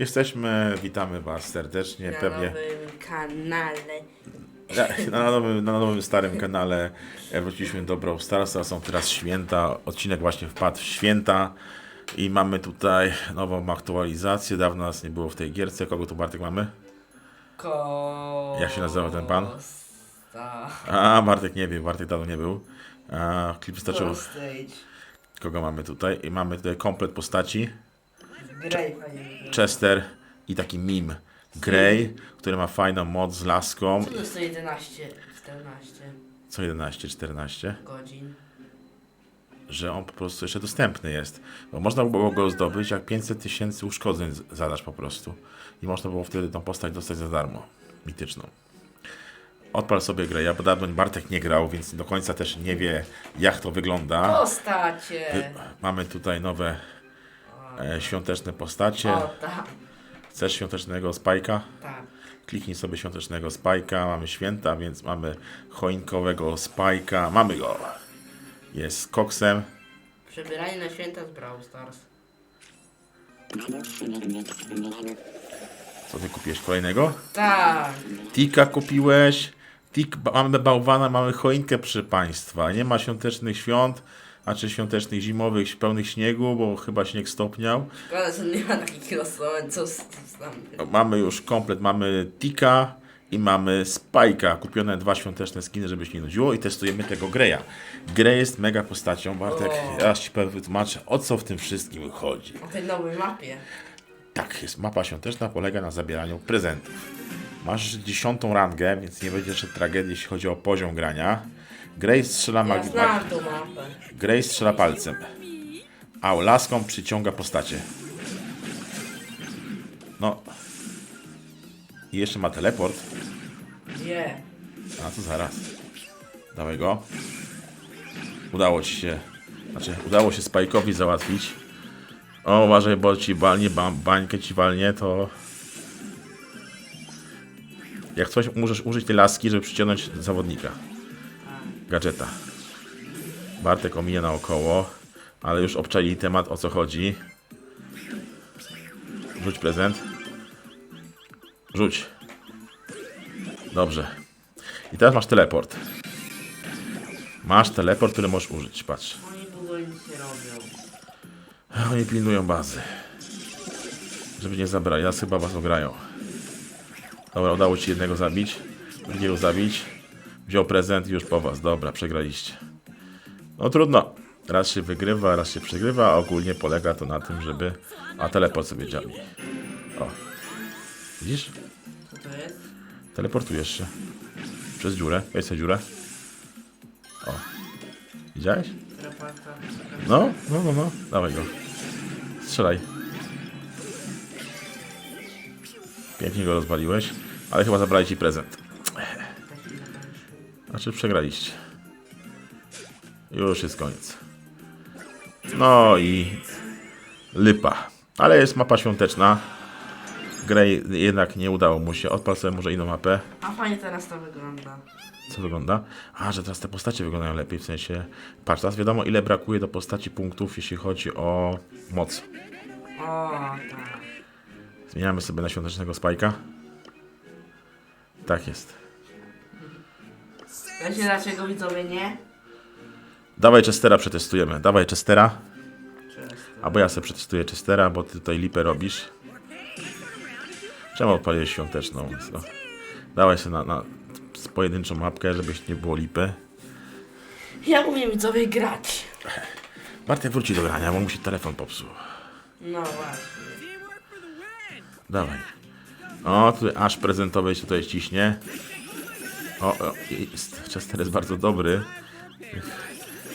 Jesteśmy, witamy Was serdecznie, na pewnie nowym kanale. na, na, nowym, na nowym starym kanale e, wróciliśmy do Brawl Starsa, są teraz święta, odcinek właśnie wpadł w święta i mamy tutaj nową aktualizację, dawno nas nie było w tej gierce, kogo tu Bartek mamy? Ko... Jak się nazywa ten pan? Kosta. A, Bartek nie wie, Bartek dawno nie był. A, klip Postage. kogo mamy tutaj i mamy tutaj komplet postaci. Chester i taki meme, Grey, który ma fajną moc z laską, Co to jest 11, 14 co 11, 14. godzin? że on po prostu jeszcze dostępny jest. Bo można było go zdobyć, jak 500 tysięcy uszkodzeń zadasz po prostu. I można było wtedy tą postać dostać za darmo. Mityczną. Odpal sobie grę. Ja dawno Bartek nie grał, więc do końca też nie wie, jak to wygląda. Postacie! Mamy tutaj nowe e, świąteczne postacie. O, tak, Chcesz świątecznego spajka? tak. Kliknij sobie świątecznego spajka. Mamy święta, więc mamy choinkowego spajka. Mamy go. Jest z koksem. Przebieranie na święta z Brawl Stars. Co ty kupiłeś kolejnego? Tak. Tika kupiłeś. Tik, mamy bałwana, mamy choinkę przy państwa. Nie ma świątecznych świąt, a czy świątecznych zimowych pełnych śniegu, bo chyba śnieg stopniał. Szkoda, że nie ma takich losowań, co tam. Mamy już komplet, mamy Tika i mamy Spajka. Kupione dwa świąteczne skiny, żeby się nie nudziło i testujemy tego Greya. Grey jest mega postacią, Bartek, O. ja ci powiem, wytłumaczę, o co w tym wszystkim chodzi. Na tej nowej mapie. Tak, jest mapa świąteczna, polega na zabieraniu prezentów. Masz dziesiątą rangę, więc nie będzie jeszcze tragedii, jeśli chodzi o poziom grania. Grey strzela, Ja magi- znam tą mapę. Grey strzela palcem, a laską przyciąga postacie. No. I jeszcze ma teleport. Nie. A to zaraz. Dawaj go. Udało ci się. Znaczy, udało się Spajkowi załatwić. O, uważaj, bo ci walnie, ba bańkę ci walnie, to... Jak coś, możesz użyć tej laski, żeby przyciągnąć zawodnika. Gadżeta. Bartek omija naokoło, ale już obczali temat, o co chodzi. Rzuć prezent. Rzuć. Dobrze. I teraz masz teleport. Masz teleport, który możesz użyć. Patrz. Oni długo nic nie robią. Oni pilnują bazy. Żeby nie zabrali. Raz chyba was ograją. Dobra, udało ci jednego zabić. Drugiego zabić. Wziął prezent i już po was. Dobra, przegraliście. No trudno. Raz się wygrywa, raz się przegrywa, a ogólnie polega to na tym, żeby... A teleport sobie dziali. O. Widzisz? Co to jest? Teleportujesz się. Przez dziurę. Weź sobie dziurę. O. Widziałeś? No, no, no, no. Dawaj go. Strzelaj. Pięknie go rozwaliłeś, ale chyba zabrali ci prezent. Znaczy przegraliście. Już jest koniec. No i lipa. Ale jest mapa świąteczna. Grey jednak nie udało mu się. Odpal sobie może inną mapę. A fajnie teraz to wygląda. Co wygląda? A, że teraz te postacie wyglądają lepiej, w sensie... Patrz, teraz wiadomo ile brakuje do postaci punktów, jeśli chodzi o moc. O, tak. Zmieniamy sobie na świątecznego spajka. Tak jest. Wiecie dlaczego widzowie nie? Dawaj Chestera przetestujemy. Dawaj Chestera. Albo ja sobie przetestuję Chestera, bo ty tutaj lipę robisz. Czemu odpaliłeś świąteczną? No. Dawaj sobie na, na pojedynczą mapkę, żebyś nie było lipy. Ja umiem widzowie grać. Bartek wróci do grania, bo mu się telefon popsuł. No właśnie. Dawaj. O, tutaj aż prezentowy się tutaj ściśnie. O, o jest. Chester jest bardzo dobry.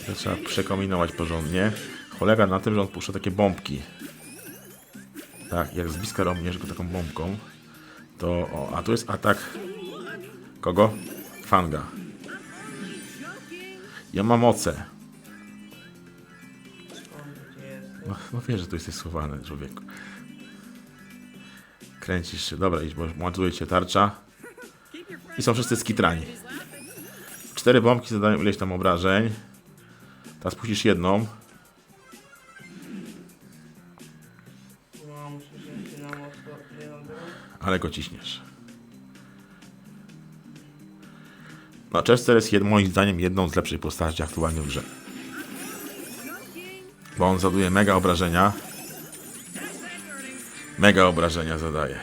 To trzeba przekombinować porządnie. Polega na tym, że on puszcza takie bombki. Tak, jak z bliska robisz go taką bombką, to... O, a tu jest atak... Kogo? Fanga. Ja mam moce. No, no wiesz, że tu jesteś schowany, człowieku. Kręcisz się. Dobra, idź, bo ładuje cię tarcza. I są wszyscy skitrani. Cztery bombki zadają ileś tam obrażeń. Teraz puścisz jedną. Ale go ciśniesz. No, Chester jest moim zdaniem jedną z lepszych postaci aktualnie w grze. Bo on zaduje mega obrażenia. Mega obrażenia zadaje.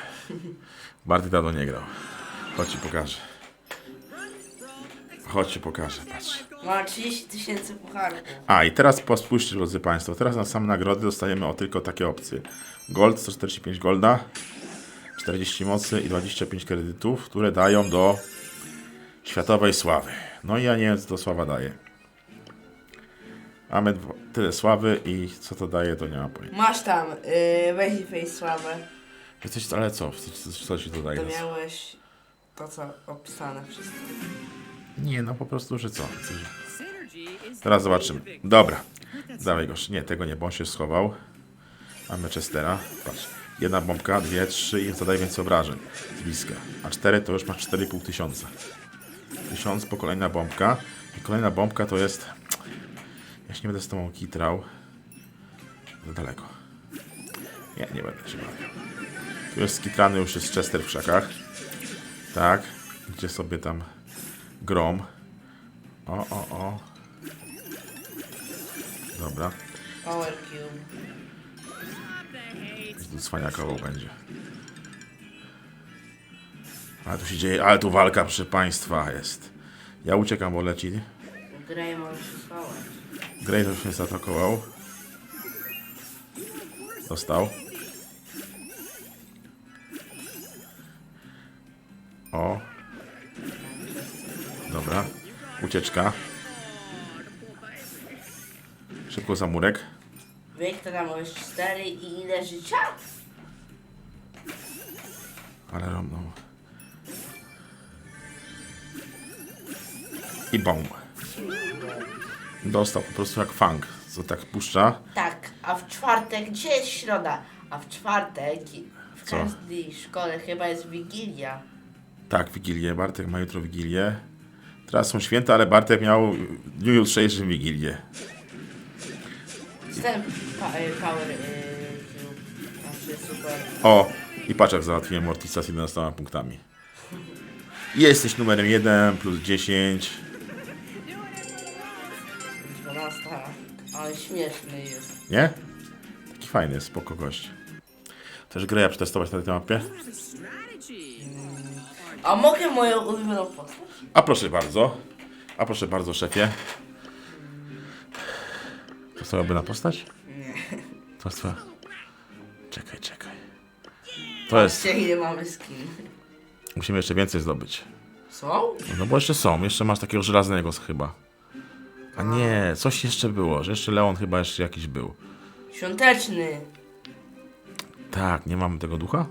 Barty dawno nie grał. Chodź ci pokażę. Chodź ci pokażę, patrz. Ma 30 tysięcy pucharków. A i teraz pospójrzcie, drodzy Państwo. Teraz na same nagrody dostajemy o tylko takie opcje. Gold 145 golda, 40 mocy i 25 kredytów, które dają do światowej sławy. No i ja nie wiem, co to sława daje. Mamy tyle sławy i co to daje, to nie mam pojęcia. Masz tam, yy, weź i face sławę. Jesteś, ale co? Co, co, co ci to daje? To miałeś to co opisane wszystko. Nie, no po prostu, że co? Teraz zobaczymy. Dobra. Dawaj go. Nie, tego nie, bo on się schował. Mamy Chestera. Patrz. Jedna bombka, dwie, trzy i zadaje więcej obrażeń. Z bliska. A cztery to już masz 4,5 tysiąca. Tysiąc po kolejna bombka. I kolejna bombka to jest... Ja się nie będę z tobą kitrał. Za daleko. Nie, nie będę się bawił. Tu jest skitrany już jest Chester w krzakach. Tak. Gdzie sobie tam grom. O, o, o. Dobra. Power Cube. Cwaniakowo będzie. Ale tu się dzieje, ale tu walka przy państwa jest. Ja uciekam, bo leci. Grey możesz się. Grey już mnie zaatakował. Dostał. O. Dobra. Ucieczka. Szybko za murek. Wiek to tam możesz 4 i ile życia? Ale romną. I bomb. Dostał po prostu jak fang. Co tak puszcza. Tak, a w czwartek, gdzie jest środa? A w czwartek w Co? każdej szkole chyba jest Wigilia. Tak, Wigilię. Bartek ma jutro Wigilię. Teraz są święta, ale Bartek miał w dniu jutrzejszym Wigilię. Pa, e, Power Cube. Znaczy super. O! I patrz jak załatwiłem Mortisa z 11 punktami. Jesteś numerem 1 plus 10. 12. Ale śmieszny jest. Nie? Taki fajny, spoko gość. Też grę ja przetestować na tej mapie? A mogę moją ulubioną postać? A proszę bardzo. A proszę bardzo, szefie. To twoja ulubiona postać? Nie. To jest twoja... Czekaj, czekaj. To jest... Patrzcie ile mamy skin. Musimy jeszcze więcej zdobyć. Są? No bo jeszcze są. Jeszcze masz takiego żelaznego chyba. A nie, coś jeszcze było. Że jeszcze Leon chyba jeszcze jakiś był. Świąteczny. Tak, nie mamy tego ducha?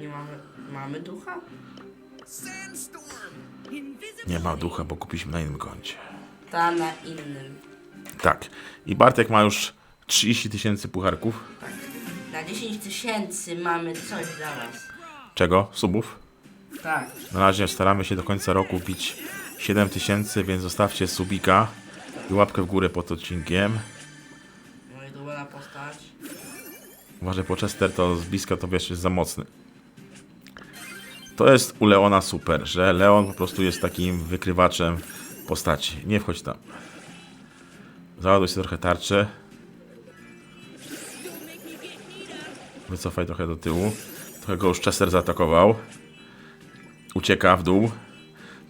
Nie mamy. Mamy ducha? Nie ma ducha, bo kupiliśmy na innym koncie. Ta na innym. Tak. I Bartek ma już 30 tysięcy pucharków. Tak. Na 10 tysięcy mamy coś dla was. Czego? Subów? Tak. Na razie staramy się do końca roku bić 7 tysięcy, więc zostawcie subika i łapkę w górę pod odcinkiem. Moja ulubiona postać. Uważaj, po Chester to z bliska to wiesz, jest za mocny. To jest u Leona super, że Leon po prostu jest takim wykrywaczem postaci. Nie wchodź tam. Załaduj sobie trochę tarczy. Wycofaj trochę do tyłu. Trochę go już Chester zaatakował. Ucieka w dół.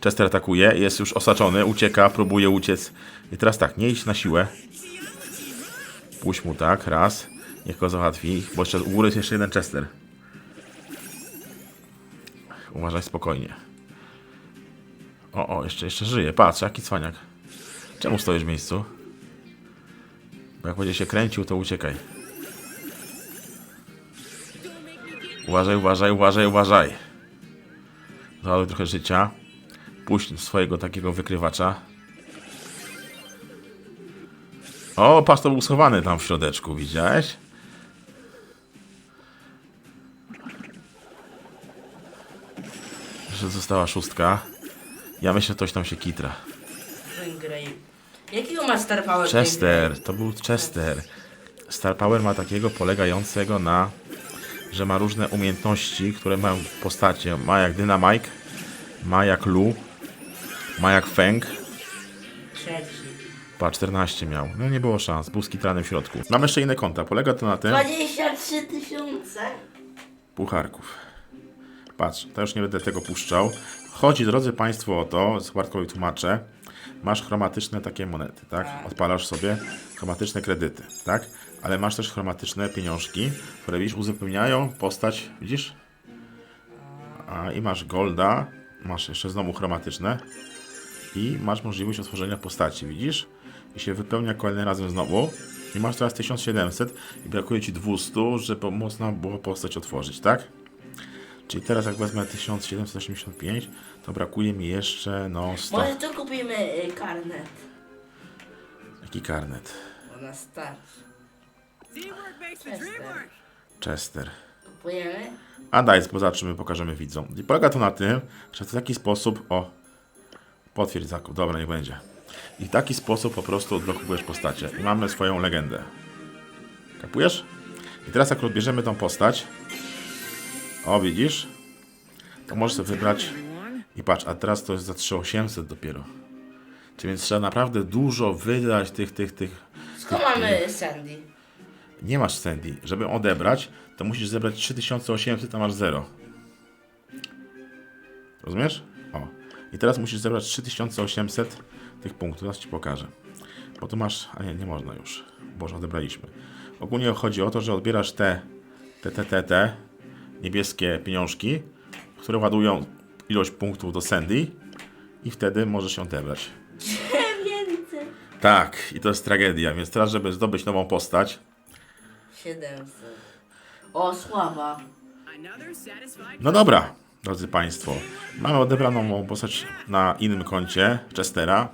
Chester atakuje, jest już osaczony, ucieka, próbuje uciec. I teraz tak, nie idź na siłę. Puść mu tak, raz. Niech go załatwi, bo jeszcze u góry jest jeszcze jeden Chester. Uważaj spokojnie. O, o, jeszcze, jeszcze żyje. Patrz, jaki cwaniak. Czemu stoisz w miejscu? Bo jak będzie się kręcił, to uciekaj. Uważaj, uważaj, uważaj, uważaj. Załaduj trochę życia. Puść swojego takiego wykrywacza. O, patrz, to był schowany tam w środeczku, widziałeś? Została szóstka. Ja myślę, że ktoś tam się kitra. Jakiego masz Star Power? Chester, to był Chester. Star Power ma takiego polegającego na że ma różne umiejętności, które mają postacie. Ma jak Dynamite, ma jak Lu, ma jak Feng. Trzeci. Pa, 14 miał. No nie było szans, był skitrany w środku. Mam jeszcze inne konta. Polega to na tym... 23 tysiące. pucharków. Patrz, to już nie będę tego puszczał. Chodzi, drodzy Państwo, o to, z Bartkowi tłumaczę. Masz chromatyczne takie monety, tak? Odpalasz sobie chromatyczne kredyty, tak? Ale masz też chromatyczne pieniążki, które widzisz, uzupełniają postać, widzisz? A, I masz golda, masz jeszcze znowu chromatyczne i masz możliwość otworzenia postaci, widzisz? I się wypełnia kolejny razem znowu. I masz teraz 1700 i brakuje ci 200, żeby można było postać otworzyć, tak? Czyli teraz jak wezmę 1785, to brakuje mi jeszcze, no 100. Może tu kupimy y, karnet. Jaki karnet? Bo. Teamwork makes the Chester. dream work. Chester. Kupujemy? A daj, zobaczymy, pokażemy widzom. I polega to na tym, że w taki sposób, o, potwierdź zakup, dobra, nie będzie. I w taki sposób po prostu odblokowujesz postacie. I mamy swoją legendę. Kapujesz? I teraz jak odbierzemy tą postać, o widzisz, to możesz sobie wybrać i patrz, a teraz to jest za 3800 dopiero. Czyli więc trzeba naprawdę dużo wydać tych, tych, tych. Skąd mamy Sandy? Nie masz Sandy. Żeby odebrać, to musisz zebrać 3800, a masz 0. Rozumiesz? O. I teraz musisz zebrać 3800 tych punktów. Teraz ci pokażę. Bo tu masz. A nie, nie można już. Bo już odebraliśmy. Ogólnie chodzi o to, że odbierasz te, te, te, te, te niebieskie pieniążki, które ładują ilość punktów do Sandy i wtedy możesz ją odebrać. Więcej. Tak, i to jest tragedia. Więc teraz, żeby zdobyć nową postać, 700. O, słaba. No dobra, drodzy Państwo. Mamy odebraną postać na innym koncie Chestera.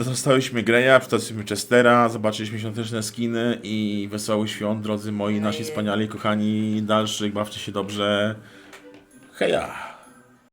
Przetestowałyśmy Greya, przetestowałyśmy Chestera, zobaczyliśmy świąteczne skiny i wesołych świąt, drodzy moi, nasi wspaniali, kochani, dalszych, bawcie się dobrze. Heja!